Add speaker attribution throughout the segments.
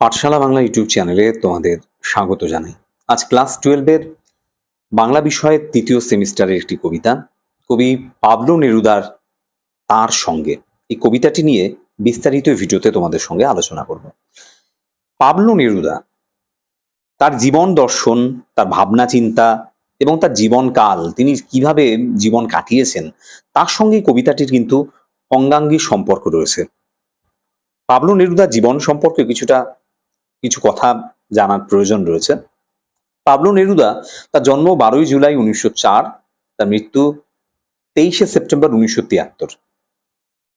Speaker 1: পাঠশালা Bangla YouTube চ্যানেলে তোমাদের স্বাগত জানাই। আজ ক্লাস টুয়েলভের বাংলা বিষয়ের তৃতীয় সেমিস্টারের একটি কবিতা। কবি পাবলো নেরুদার তার সঙ্গে। এই কবিতাটি নিয়ে বিস্তারিত ভিডিওতে তোমাদের সঙ্গে আলোচনা করব। পাবলো নেরুদা তার জীবন দর্শন, তার ভাবনা চিন্তা এবং তার জীবনকাল তিনি কীভাবে জীবন কাটিয়েছেন, তার সঙ্গে কবিতাটির কিন্তু অঙ্গাঙ্গী সম্পর্ক রয়েছে। পাবলো নেরুদার জীবন সম্পর্কে কিছুটা কিছু কথা জানার প্রয়োজন রয়েছে। পাবলো নেরুদা, তার জন্ম বারোই জুলাই উনিশশো চার, তার মৃত্যু তেইশে সেপ্টেম্বর উনিশশো তিয়াত্তর।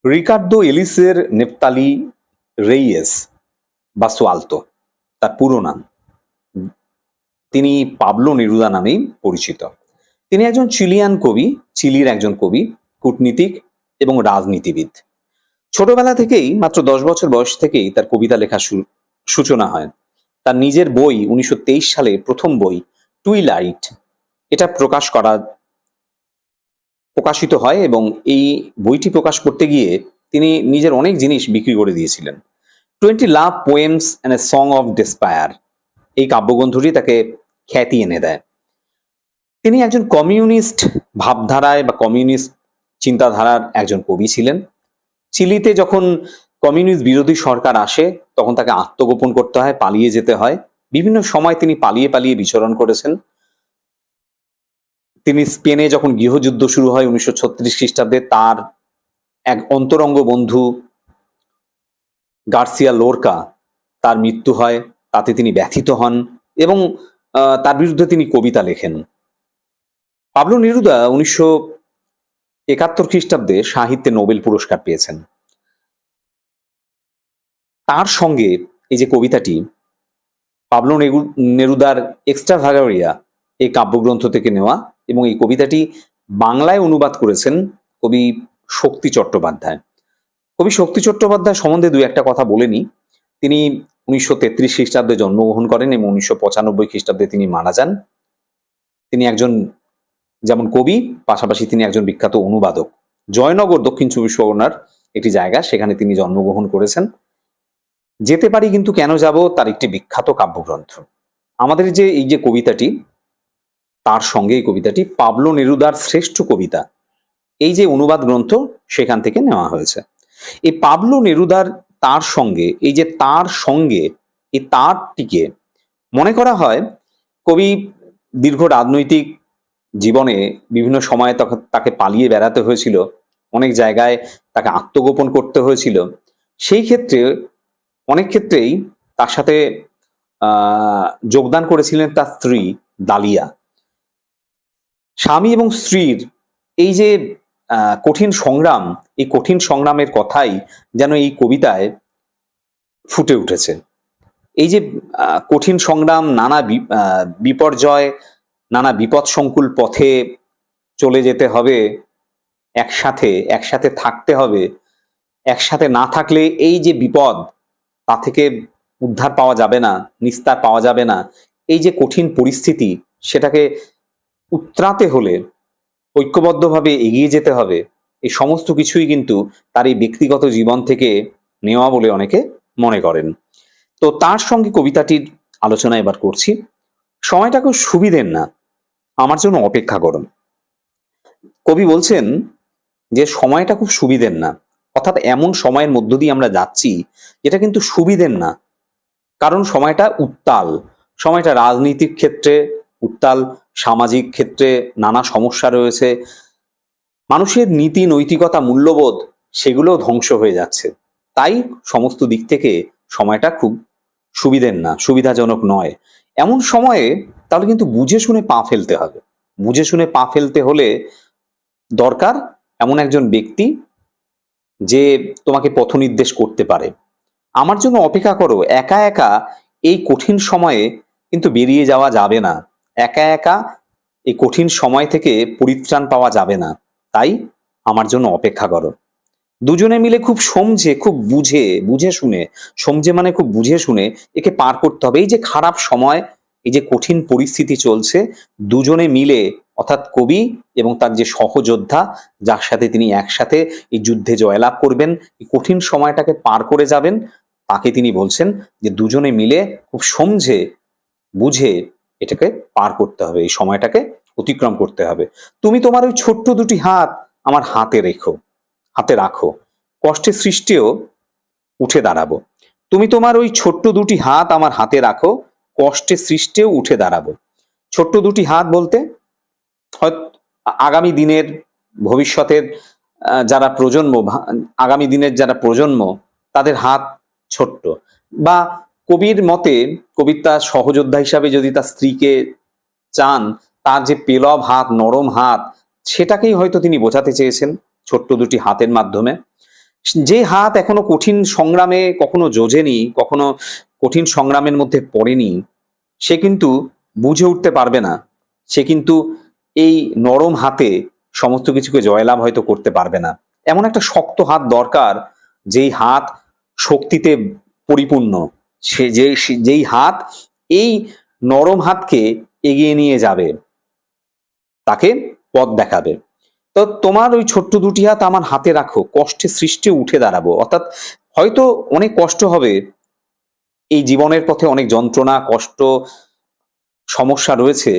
Speaker 1: রিকার্দো এলিসের নেপতালি রেইয়েস বা সোয়ালতো, তার পুরো নাম। তিনি পাবলো নেরুদা নামেই পরিচিত। তিনি একজন চিলিয়ান কবি, চিলির একজন কবি, কূটনীতিক এবং রাজনীতিবিদ। ছোটবেলা থেকেই, মাত্র দশ বছর বয়স থেকেই তার কবিতা লেখা শুরু সূচনা হয়। তার নিজের বই উনিশশো তেইশ সালে প্রথম বই, টুইলাইট। এটা প্রকাশ করা, প্রকাশিত হয় এবং এই বইটি প্রকাশ করতে গিয়ে তিনি নিজের অনেক জিনিস বিক্রি করে দিয়েছিলেন। Twenty love poems and a song of despair, এই কাব্যগ্রন্থটি তাকে খ্যাতি এনে দেয়। তিনি একজন কমিউনিস্ট ভাবধারায় বা কমিউনিস্ট চিন্তাধারার একজন কবি ছিলেন। চিলিতে যখন কমিউনিস্ট বিরোধী সরকার আসে, তখন তাকে আত্মগোপন করতে হয়, পালিয়ে যেতে হয়। বিভিন্ন সময় তিনি পালিয়ে পালিয়ে বিচরণ করেছেন। তিনি স্পেনে যখন গৃহযুদ্ধ শুরু হয় উনিশশো ছত্রিশ খ্রিস্টাব্দে, তার এক অন্তরঙ্গ বন্ধু গার্সিয়া লোরকা, তার মৃত্যু হয়। তাতে তিনি ব্যথিত হন এবং তার বিরুদ্ধে তিনি কবিতা লেখেন। পাবলো নেরুদা উনিশশো একাত্তর খ্রিস্টাব্দে সাহিত্যে নোবেল পুরস্কার পেয়েছেন। তার সঙ্গে এই যে কবিতাটি, পাবলো নেরু- নেরুদার এক্সট্রা ভাগারিয়া এই কাব্যগ্রন্থ থেকে নেওয়া এবং এই কবিতাটি বাংলায় অনুবাদ করেছেন কবি শক্তি চট্টোপাধ্যায়। কবি শক্তি চট্টোপাধ্যায় সম্বন্ধে দু একটা কথা বলে নি তিনি উনিশশো তেত্রিশ খ্রিস্টাব্দে জন্মগ্রহণ করেন এবং উনিশশো পঁচানব্বই খ্রিস্টাব্দে তিনি মারা যান। তিনি একজন যেমন কবি, পাশাপাশি তিনি একজন বিখ্যাত অনুবাদক। জয়নগর দক্ষিণ চব্বিশ পরগনার একটি জায়গা, সেখানে তিনি জন্মগ্রহণ করেছেন। যেতে পারি, কিন্তু কেন যাব? তার একটি বিখ্যাত কাব্যগ্রন্থ। আমাদের যে এই যে কবিতাটি, তার সঙ্গে এই কবিতাটি পাবলো নেরুদার শ্রেষ্ঠ কবিতা। এই যে অনুবাদ গ্রন্থ, সেখান থেকে নেওয়া হয়েছে। এই পাবলো নেরুদার তার সঙ্গে, এই যে তার সঙ্গে, এই তারটিকে মনে করা হয়, কবি দীর্ঘ রাজনৈতিক জীবনে বিভিন্ন সময়ে তাকে পালিয়ে বেড়াতে হয়েছিল। অনেক জায়গায় তাকে আত্মগোপন করতে হয়েছিল। সেই ক্ষেত্রে অনেক ক্ষেত্রেই তার সাথে যোগদান করেছিলেন তার স্ত্রী দালিয়া। স্বামী এবং স্ত্রীর এই যে কঠিন সংগ্রাম, এই কঠিন সংগ্রামের কথাই যেন এই কবিতায় ফুটে উঠেছে। এই যে কঠিন সংগ্রাম, নানা বিপর্যয়, নানা বিপদ সংকুল পথে চলে যেতে হবে, একসাথে একসাথে থাকতে হবে, একসাথে না থাকলে এই যে বিপদ তা থেকে উদ্ধার পাওয়া যাবে না, নিস্তার পাওয়া যাবে না। এই যে কঠিন পরিস্থিতি, সেটাকে উত্তরাতে হলে ঐক্যবদ্ধভাবে এগিয়ে যেতে হবে। এই সমস্ত কিছুই কিন্তু তার এই ব্যক্তিগত জীবন থেকে নেওয়া বলে অনেকে মনে করেন। তো তার সঙ্গে কবিতাটির আলোচনা এবার করছি। সময়টা খুব সুবিধের না। আমার জন্য অপেক্ষা করুন। কবি বলছেন যে, সময়টা খুব সুবিধের না। অর্থাৎ এমন সময়ের মধ্য দিয়ে আমরা যাচ্ছি, যেটা কিন্তু সুবিধের না। কারণ সময়টা উত্তাল। সময়টা রাজনৈতিক ক্ষেত্রে উত্তাল, সামাজিক ক্ষেত্রে নানা সমস্যা রয়েছে। মানুষের নীতি, নৈতিকতা, মূল্যবোধ, সেগুলো ধ্বংস হয়ে যাচ্ছে। তাই সমস্ত দিক থেকে সময়টা খুব সুবিধের না, সুবিধাজনক নয়। এমন সময়ে তাহলে কিন্তু বুঝে শুনে পা ফেলতে হবে। বুঝে শুনে পা ফেলতে হলে দরকার এমন একজন ব্যক্তি যে তোমাকে পথ নির্দেশ করতে পারে। আমার জন্য অপেক্ষা করো, একা একা এই কঠিন সময়ে কিন্তু বেরিয়ে যাওয়া যাবে না। একা একা এই কঠিন সময় থেকে পরিত্রাণ পাওয়া যাবে না। তাই আমার জন্য অপেক্ষা করো। দুজনে মিলে খুব সমঝে, খুব বুঝে বুঝে শুনে, সমঝে মানে খুব বুঝে শুনে একে পার করতে হবে। এই যে খারাপ সময় এই যে কঠিন পরিস্থিতি চলছে, দুজনে মিলে, অর্থাৎ কবি এবং তার যে সহযোদ্ধা, যার সাথে তিনি একসাথে এই যুদ্ধে জয়লাভ করবেন, এই কঠিন সময়টাকে পার করে যাবেন, তাকে তিনি বলছেন যে দুজনে মিলে খুব সমঝে, বুঝে এটাকে পার করতে হবে, এই সময়টাকে অতিক্রম করতে হবে। তুমি তোমার ওই ছোট্ট দুটি হাত আমার হাতে রেখো, হাতে রাখো, কষ্টের সৃষ্টিও উঠে দাঁড়াবো। তুমি তোমার ওই ছোট্ট দুটি হাত আমার হাতে রাখো কষ্টের সৃষ্টিও উঠে দাঁড়াবো। ছোট্ট দুটি হাত বলতে আগামী দিনের ভবিষ্যতের যারা প্রজন্ম আগামী দিনের যারা প্রজন্ম, তাদের হাত ছোট্ট। বা কবির মতে কবির তার সহযোদ্ধা হিসাবে যদি তার স্ত্রীকে চান, তার যে পেলব হাত, নরম হাত, সেটাকেই হয়তো তিনি বোঝাতে চেয়েছেন ছোট্ট দুটি হাতের মাধ্যমে। যে হাত এখনও কঠিন সংগ্রামে কখনো যোজেনি কখনো কঠিন সংগ্রামের মধ্যে পড়েনি, সে কিন্তু বুঝে উঠতে পারবে না। সে কিন্তু এই নরম হাতে সমস্ত কিছুকে জয়লাভ হয়তো করতে পারবে না। এমন একটা শক্ত হাত দরকার, যেই হাত শক্তিতে পরিপূর্ণ। সে যে যেই হাত এই নরম হাতকে এগিয়ে নিয়ে যাবে, তাকে পথ দেখাবে। তো তোমার ওই ছোট্ট দুটি হাত আমার হাতে রাখো কষ্টে সৃষ্টি উঠে দাঁড়াবো। অর্থাৎ হয়তো অনেক কষ্ট হবে, এই জীবনের পথে অনেক যন্ত্রণা, কষ্ট, সমস্যা রয়েছে,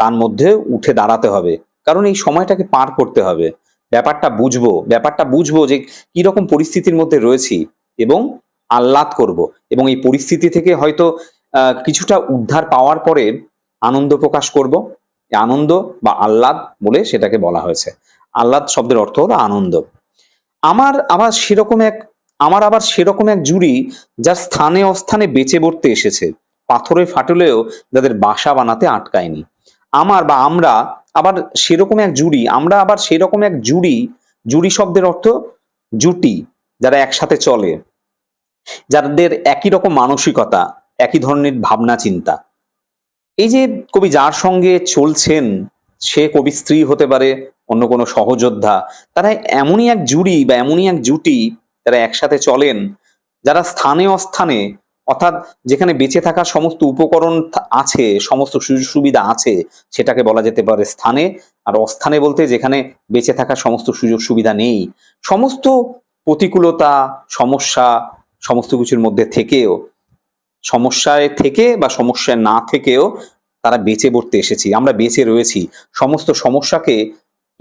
Speaker 1: তার মধ্যে উঠে দাঁড়াতে হবে। কারণ এই সময়টাকে পার করতে হবে। ব্যাপারটা বুঝব ব্যাপারটা বুঝব যে কি রকম পরিস্থিতির মধ্যে রয়েছি এবং আহ্লাদ করব। এবং এই পরিস্থিতি থেকে হয়তো কিছুটা উদ্ধার পাওয়ার পরে আনন্দ প্রকাশ করব। আনন্দ বা আহ্লাদ বলে সেটাকে বলা হয়েছে। আহ্লাদ শব্দের অর্থ হলো আনন্দ। আমার আবার সেরকম এক, আমার আবার সেরকম এক জুড়ি যার স্থানে অস্থানে বেঁচে বর্তে এসেছে। পাথরে ফাটলেও যাদের বাসা বানাতে আটকায়নি। আমার বা আমরা আবার সেরকম এক জুড়ি, আমরা আবার সেরকম এক জুড়ি জুড়ি শব্দের অর্থ জুটি, যারা একসাথে চলে। যাদের একই রকম মানসিকতা, একই ধরনের ভাবনা, চিন্তা। এই যে কবি যার সঙ্গে চলছেন, সে কবি স্ত্রী হতে পারে অন্য কোনো সহযোদ্ধা, তারা এমনই এক জুড়ি বা এমনই এক জুটি তারা একসাথে চলেন, যারা স্থানে অস্থানে, অর্থাৎ যেখানে বেঁচে থাকার সমস্ত উপকরণ আছে, সমস্ত সুযোগ সুবিধা আছে, সেটাকে বলা যেতে পারে স্থানে, আর অস্থানে বলতে যেখানে বেঁচে থাকার সমস্ত সুযোগ সুবিধা নেই। সমস্ত প্রতিকূলতা, সমস্যা, সমস্ত কিছুর মধ্যে থেকেও, সমস্যায় থেকে বা সমস্যায় না থেকেও তারা বেঁচে পড়তে এসেছি, আমরা বেঁচে রয়েছি। সমস্ত সমস্যাকে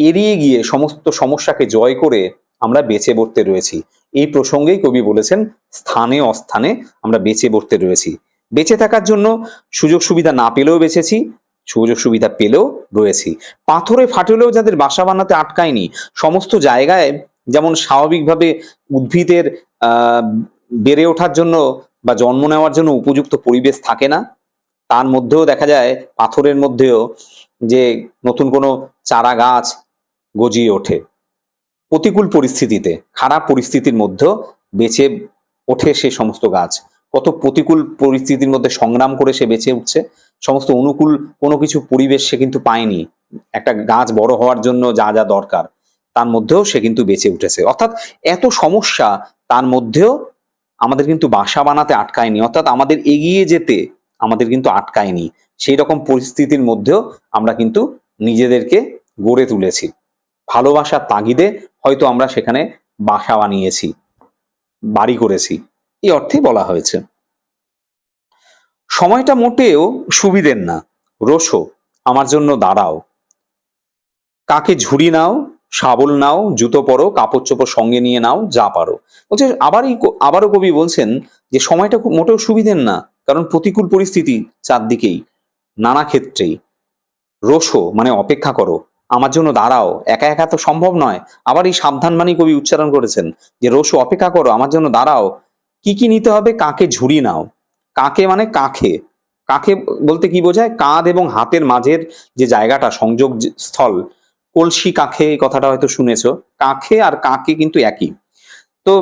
Speaker 1: এড়িয়ে গিয়ে সমস্ত সমস্যাকে জয় করে আমরা বেঁচে পড়তে রয়েছি। এই প্রসঙ্গেই কবি বলেছেন, স্থানে অস্থানে আমরা বেঁচে পড়তে রয়েছি। বেঁচে থাকার জন্য সুযোগ সুবিধা না পেলেও বেঁচেছি, সুযোগ সুবিধা পেলেও রয়েছি। পাথরে ফাটলেও যাদের বাসা বানাতে আটকায়নি, সমস্ত জায়গায় যেমন স্বাভাবিকভাবে উদ্ভিদের বেড়ে ওঠার জন্য বা জন্ম নেওয়ার জন্য উপযুক্ত পরিবেশ থাকে না, তার মধ্যেও দেখা যায় পাথরের মধ্যেও যে নতুন কোনো চারা গাছ গজিয়ে ওঠে। প্রতিকূল পরিস্থিতিতে, খারাপ পরিস্থিতির মধ্যেও বেঁচে ওঠে সে সমস্ত গাছ। কত প্রতিকূল পরিস্থিতির মধ্যে সংগ্রাম করে সে বেঁচে উঠছে, সমস্ত অনুকূল কোনো কিছু পরিবেশ সে কিন্তু পায়নি। একটা গাছ বড় হওয়ার জন্য যা যা দরকার, তার মধ্যেও সে কিন্তু বেঁচে উঠেছে। অর্থাৎ এত সমস্যা, তার মধ্যেও আমাদের কিন্তু বাসা বানাতে আটকায়নি। অর্থাৎ আমাদের এগিয়ে যেতে আমাদের কিন্তু আটকায়নি। সেই রকম পরিস্থিতির মধ্যেও আমরা কিন্তু নিজেদেরকে গড়ে তুলেছি। ভালোবাসার তাগিদে হয়তো আমরা সেখানে বাসা বানিয়েছি, বাড়ি করেছি। এই অর্থে বলা হয়েছে। সময়টা মোটেও সুবিধের না। রোশো আমার জন্য দাঁড়াও। কাকে ঝুড়ি নাও, শাবল নাও, জুতো পরো, কাপড় চোপড় সঙ্গে নিয়ে নাও, যা পারো। বলছে, আবারই আবারও কবি বলছেন যে, সময়টা মোটেও সুবিধের না, কারণ প্রতিকূল পরিস্থিতি চারদিকেই, নানা ক্ষেত্রেই। রোশো মানে অপেক্ষা করো। আমার জন্য দাঁড়াও, একা একা তো সম্ভব নয়। আবার এই সাবধান বাণী কবি উচ্চারণ করেছেন যে রোশো অপেক্ষা করো, আমার জন্য দাঁড়াও। কি কি নিতে হবে কাকে ঝুড়ি নাও? কাকে মানে কাকে? কাকে বলতে কি বোঝায়? কাঁধ এবং হাতের মাঝের যে জায়গাটা, সংযোগ স্থল, কলসি কাকে এই কথাটা হয়তো শুনেছো। কাকে আর কাকে কিন্তু একই। তো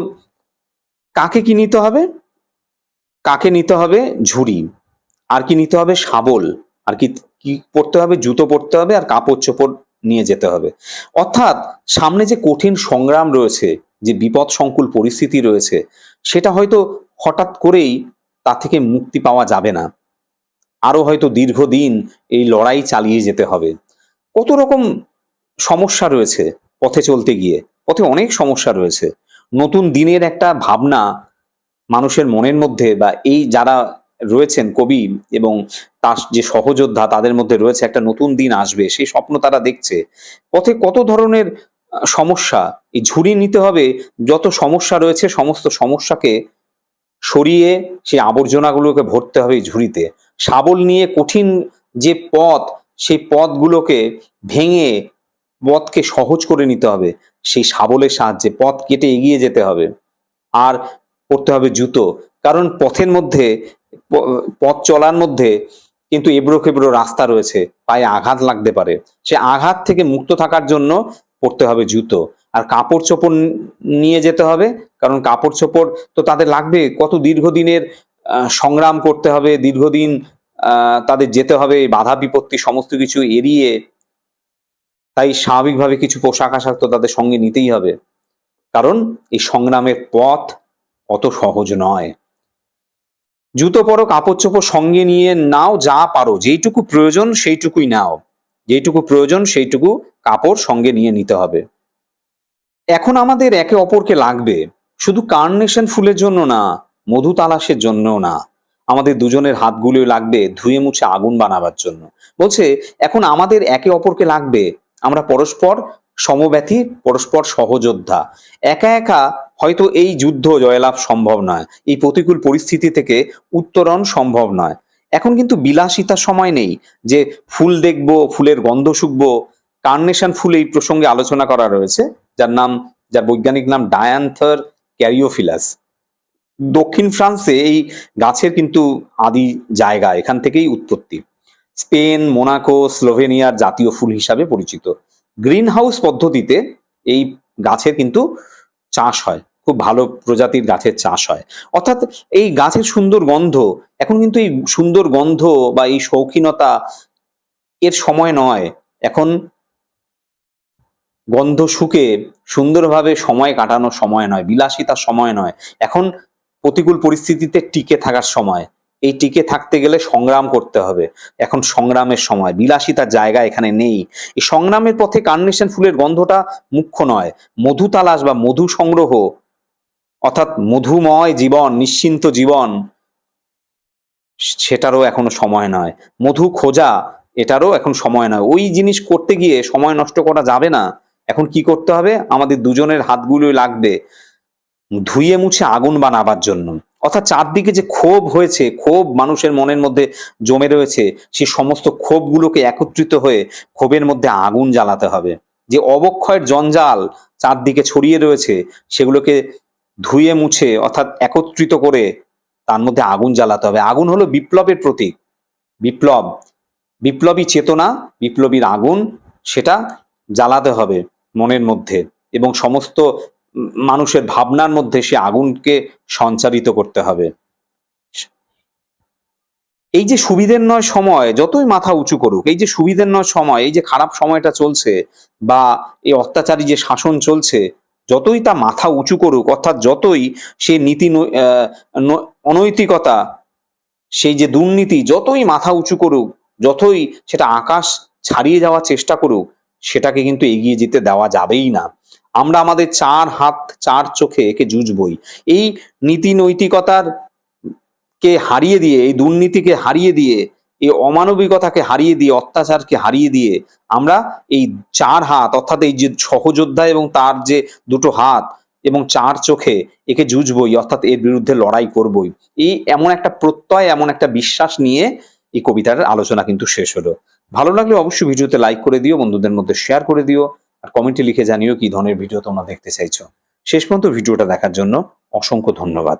Speaker 1: কাকে কি নিতে হবে? কাকে নিতে হবে ঝুড়ি? আর কি নিতে হবে শাবল? আর কি কি পড়তে হবে? জুতো পরতে হবে? আর কাপড় চোপড় নিয়ে যেতে হবে। অর্থাৎ সামনে যে কঠিন সংগ্রাম রয়েছে, যে বিপদ সংকুল পরিস্থিতি রয়েছে, সেটা হয়তো হঠাৎ করেই তা থেকে মুক্তি পাওয়া যাবে না। আরও হয়তো দীর্ঘদিন এই লড়াই চালিয়ে যেতে হবে। কত রকম সমস্যা রয়েছে পথে চলতে গিয়ে, পথে অনেক সমস্যা রয়েছে। নতুন দিনের একটা ভাবনা মানুষের মনের মধ্যে বা এই যারা রয়েছেন কবি এবং তার যে সহযোদ্ধা তাদের মধ্যে রয়েছে একটা নতুন দিন আসবে, সেই স্বপ্ন তারা দেখছে। পথে কত ধরনের সমস্যা? এই ঝুড়ি নিতে হবে, যত সমস্যা রয়েছে সমস্ত সমস্যাকে সরিয়ে সেই আবর্জনাগুলোকে ভরতে হবে এই ঝুড়িতে। শাবল নিয়ে কঠিন যে পথ, সেই পথগুলোকে ভেঙে পথকে সহজ করে নিতে হবে। সেই শাবলের সাহায্যে পথ কেটে এগিয়ে যেতে হবে। আর পড়তে হবে জুতো। কারণ পথের মধ্যে পথ চলার মধ্যে কিন্তু এবড়ো খেবড়ো রাস্তা রয়েছে, পায়ে আঘাত লাগতে পারে। সে আঘাত থেকে মুক্ত থাকার জন্য পরতে হবে জুতো। আর কাপড় চোপড় নিয়ে যেতে হবে, কারণ কাপড় চোপড় তো তাদের লাগবে, কত দীর্ঘদিনের সংগ্রাম করতে হবে, দীর্ঘদিন তাদের যেতে হবে, বাধা বিপত্তি সমস্ত কিছু এড়িয়ে। তাই স্বাভাবিকভাবে কিছু পোশাক আশাক তো তাদের সঙ্গে নিতেই হবে। কারণ এই সংগ্রামের পথ অত সহজ নয়। জুতো পরো, কাপড় চোপড় সঙ্গে নিয়ে নাও যা পারো, যেইটুকু প্রয়োজন সেইটুকুই নাও। যেইটুকু প্রয়োজন সেইটুকু কাপড় সঙ্গে নিয়ে নিতে হবে। এখন আমাদের একে অপরকে লাগবে। শুধু কার্নেশন ফুলের জন্য না, মধু তালাশের জন্যও না। আমাদের দুজনের হাতগুলো লাগবে ধুয়ে মুছে আগুন বানাবার জন্য। বলছে, এখন আমাদের একে অপরকে লাগবে। আমরা পরস্পর সমব্যথী, পরস্পর সহযোদ্ধা। একা একা হয়তো এই যুদ্ধ জয়লাভ সম্ভব নয়, এই প্রতিকূল পরিস্থিতি থেকে উত্তরণ সম্ভব নয়। এখন কিন্তু বিলাসিতার সময় নেই যে ফুল দেখব, ফুলের গন্ধ শুকবো। কার্নেশন ফুল এই প্রসঙ্গে আলোচনা করা রয়েছে, যার নাম, যার বৈজ্ঞানিক নাম ডায়ান্থার ক্যারিওফিলাস। দক্ষিণ ফ্রান্সে এই গাছের কিন্তু আদি জায়গা, এখান থেকেই উৎপত্তি। স্পেন, মোনাকো, স্লোভেনিয়ার জাতীয় ফুল হিসাবে পরিচিত। গ্রিন হাউস পদ্ধতিতে এই গাছের কিন্তু চাষ হয়। খুব ভালো প্রজাতির গাছের চাষ হয়। অর্থাৎ এই গাছের সুন্দর গন্ধ, এখন কিন্তু এই সুন্দর গন্ধ বা এই শৌখিনতা এর সময় নয়। এখন গন্ধ শুকে সুন্দরভাবে সময় কাটানোর সময় নয়, বিলাসিতার সময় নয়। এখন প্রতিকূল পরিস্থিতিতে টিকে থাকার সময়। এই টিকে থাকতে গেলে সংগ্রাম করতে হবে। এখন সংগ্রামের সময়, বিলাসিতার জায়গা এখানে নেই। এই সংগ্রামের পথে কার্নেশন ফুলের গন্ধটা মুখ্য নয়। মধু তালাশ বা মধু সংগ্রহ অর্থাৎ মধুময় জীবন, নিশ্চিন্ত জীবন, সেটারও এখনও সময় নয়। মধু খোঁজা, এটারও এখন সময় নয়। ওই জিনিস করতে গিয়ে সময় নষ্ট করা যাবে না। এখন কি করতে হবে? আমাদের দুজনের হাতগুলো লাগবে। ধুয়ে মুছে আগুন বানাবার জন্য। অর্থাৎ চারদিকে যে ক্ষোভ হয়েছে, ক্ষোভ মানুষের মনের মধ্যে জমে রয়েছে, সে সমস্ত ক্ষোভগুলোকে একত্রিত হয়ে ক্ষোভের মধ্যে আগুন জ্বালাতে হবে। যে অবক্ষয়ের জঞ্জাল চারদিকে ছড়িয়ে রয়েছে, সেগুলোকে ধুয়ে মুছে অর্থাৎ একত্রিত করে তার মধ্যে আগুন জ্বালাতে হবে। আগুন হলো বিপ্লবের প্রতীক। বিপ্লব, বিপ্লবী চেতনা, বিপ্লবীর আগুন, সেটা জ্বালাতে হবে মনের মধ্যে এবং সমস্ত মানুষের ভাবনার মধ্যে সে আগুনকে সঞ্চারিত করতে হবে। এই যে সুবিধের নয় সময়, যতই মাথা উঁচু করুক, এই যে সুবিধের নয় সময়, এই যে খারাপ সময়টা চলছে বা এই অত্যাচারী যে শাসন চলছে যতই তা মাথা উঁচু করুক, অর্থাৎ যতই সে নীতি অনৈতিকতা, সেই যে দুর্নীতি, যতই মাথা উঁচু করুক, যতই সেটা আকাশ ছাড়িয়ে যাওয়ার চেষ্টা করুক, সেটাকে কিন্তু এগিয়ে যেতে দেওয়া যাবেই না। আমরা আমাদের চার হাত, চার চোখে একে জুজবই এই নীতি নৈতিকতার কে হারিয়ে দিয়ে, এই দুর্নীতিকে হারিয়ে দিয়ে এই অমানবিকতাকে হারিয়ে দিয়ে, অত্যাচারকে হারিয়ে দিয়ে আমরা এই চার হাত, অর্থাৎ এই যে সহযোদ্ধা এবং তার যে দুটো হাত এবং চার চোখে একে জুজবই অর্থাৎ এর বিরুদ্ধে লড়াই করবই। এই এমন একটা প্রত্যয়, এমন একটা বিশ্বাস নিয়ে এই কবিতার আলোচনা কিন্তু শেষ হলো। ভালো লাগলে অবশ্যই ভিডিওতে লাইক করে দিও, বন্ধুদের মধ্যে শেয়ার করে দিও, আর কমেন্টে লিখে জানিও কি ধরনের ভিডিও তোমরা দেখতে চাইছো। শেষ পর্যন্ত ভিডিওটা দেখার জন্য অসংখ্য ধন্যবাদ।